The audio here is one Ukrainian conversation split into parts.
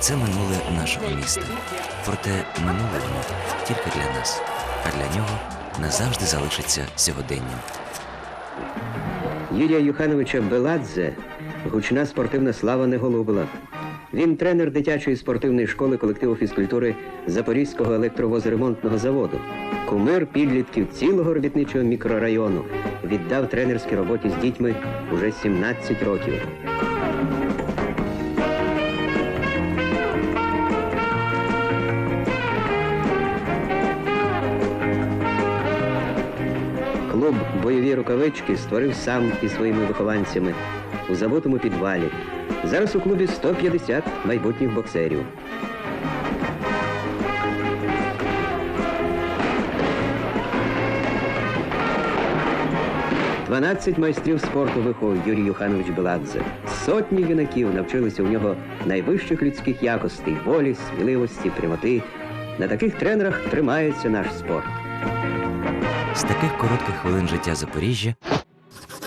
Це минуле нашого міста. Проте минуле воно тільки для нас, а для нього назавжди залишиться сьогоденням. Юрія Юхановича Беладзе гучна спортивна слава не голубила. Він тренер дитячої спортивної школи колективу фізкультури Запорізького електровозремонтного заводу. Кумир підлітків цілого робітничого мікрорайону віддав тренерській роботі з дітьми уже 17 років. Клуб бойові рукавички створив сам із своїми вихованцями у забутому підвалі. Зараз у клубі 150 майбутніх боксерів. Дванадцять майстрів спорту виховав Юрій Юханович Беладзе. Сотні юнаків навчилися у нього найвищих людських якостей волі, сміливості, прямоти. На таких тренерах тримається наш спорт. З таких коротких хвилин життя Запоріжжя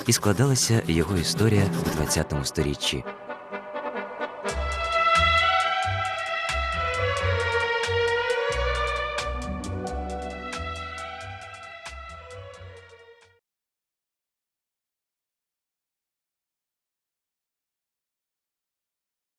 і складалася його історія у 20 сторіччі.